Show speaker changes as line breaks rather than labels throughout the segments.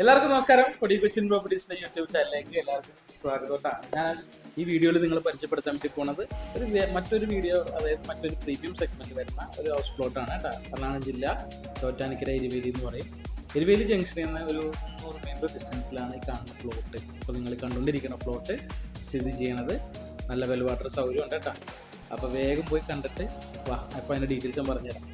എല്ലാവർക്കും നമസ്കാരം. കൊടി കൊച്ചിൻ പ്രോപ്പർട്ടീസിന്റെ യൂട്യൂബ് ചാനലിലേക്ക് എല്ലാവർക്കും സ്വാഗതം ഞാൻ ഈ വീഡിയോയിൽ നിങ്ങൾ പരിചയപ്പെടുത്താൻ വേണ്ടി പോണത് ഒരു മറ്റൊരു വീഡിയോ അതായത് മറ്റൊരു പ്രീമിയം സെഗ്മെന്റ് വരുന്ന ഒരു ഹൗസ് പ്ലോട്ടാണ് കേട്ടോ. എറണാകുളം ജില്ല ചോറ്റാനിക്കര എരിവേലി എന്ന് പറയും. എരിവേലി ജംഗ്ഷനിൽ നിന്ന് ഒരു മുന്നൂറ് മീറ്റർ ഡിസ്റ്റൻസിലാണ് ഈ കാണുന്ന പ്ലോട്ട് ഇപ്പോൾ നിങ്ങൾ കണ്ടുകൊണ്ടിരിക്കുന്ന പ്ലോട്ട് സ്ഥിതി ചെയ്യണത്. നല്ല വെൽ വാട്ടർ സൗകര്യം ഉണ്ട് കേട്ടോ. അപ്പോൾ വേഗം പോയി കണ്ടിട്ട് വാ അപ്പോൾ അതിന്റെ ഡീറ്റെയിൽസ് ഞാൻ പറഞ്ഞുതരാം.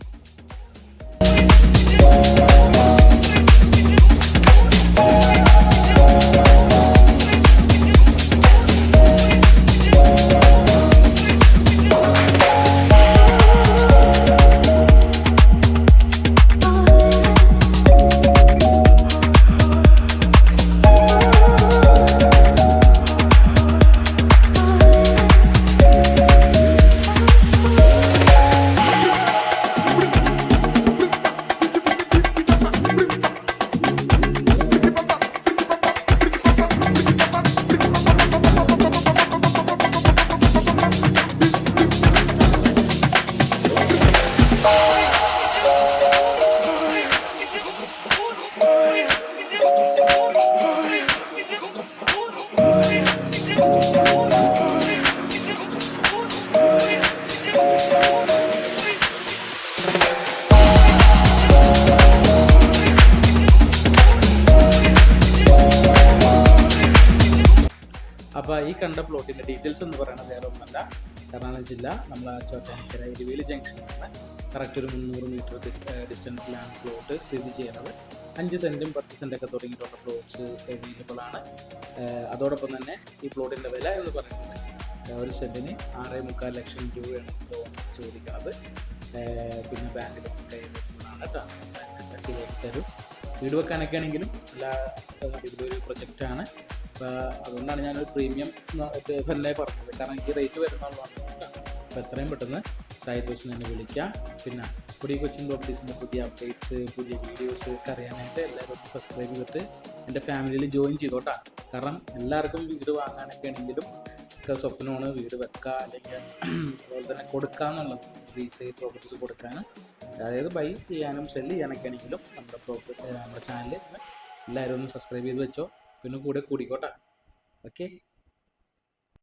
അപ്പോൾ ഈ കണ്ട പ്ലോട്ടിന്റെ ഡീറ്റെയിൽസ് എന്ന് പറയുന്നത് വേറെ ഒന്നല്ല എറണാകുളം ജില്ല നമ്മൾ ചോറ്റാനിക്കര ഇരുവേലി ജംഗ്ഷനാണ് കറക്റ്റ് ഒരു മുന്നൂറ് മീറ്റർ ഡിസ്റ്റൻസിലാണ് പ്ലോട്ട് സ്ഥിതി ചെയ്യുന്നത്. അഞ്ച് സെന്റും പത്ത് സെന്റൊക്കെ തുടങ്ങിയിട്ടുള്ള പ്ലോട്ട്സ് അവൈലബിൾ ആണ്. അതോടൊപ്പം തന്നെ ഈ പ്ലോട്ടിന്റെ വില എന്ന് പറയുന്നത് ഒരു സെന്റിന് ആറ് മുക്കാൽ ലക്ഷം രൂപയാണ് ലോൺ ചോദിക്കുന്നത്. പിന്നെ ബാങ്ക് ലോൺ കൈവരുന്നതാണ് കേട്ടോ. ശരിയാക്കി തരും. വീട് വെക്കാനൊക്കെ ആണെങ്കിലും എല്ലാ അടിപൊളി പ്രൊജക്റ്റാണ് അപ്പോൾ അതുകൊണ്ടാണ് ഞാനൊരു പ്രീമിയം തന്നെ പറഞ്ഞത്. കാരണം എനിക്ക് റേറ്റ് വരുന്നുള്ളതാണ് അപ്പോൾ എത്രയും പെട്ടെന്ന് സായി ദിവസം തന്നെ വിളിക്കാം. പിന്നെ പുതിയ കൊച്ചിൻ പ്രോപ്പർട്ടീസിന്റെ പുതിയ അപ്ഡേറ്റ്സ് പുതിയ വീഡിയോസ് ഒക്കെ അറിയാനായിട്ട് എല്ലാവരും സബ്സ്ക്രൈബ് ചെയ്തിട്ട് എന്റെ ഫാമിലിയിൽ ജോയിൻ ചെയ്തോട്ടാ. കാരണം എല്ലാവർക്കും വീട് വാങ്ങാനൊക്കെ ആണെങ്കിലും സ്വപ്നമാണ് വീട് വെക്കുക അല്ലെങ്കിൽ അതുപോലെ തന്നെ കൊടുക്കുക എന്നുള്ളത് റീസെയിൽ പ്രോപ്പർട്ടീസ് കൊടുക്കാൻ അതായത് ബൈ ചെയ്യാനും സെൽ ചെയ്യാനൊക്കെ ആണെങ്കിലും നമ്മുടെ പ്രോപ്പർട്ടി നമ്മുടെ ചാനൽ എല്ലാവരും ഒന്ന് സബ്സ്ക്രൈബ് ചെയ്ത് വെച്ചോ. പിന്നെ കൂടെ കൂടിക്കോട്ടെ. ഓക്കെ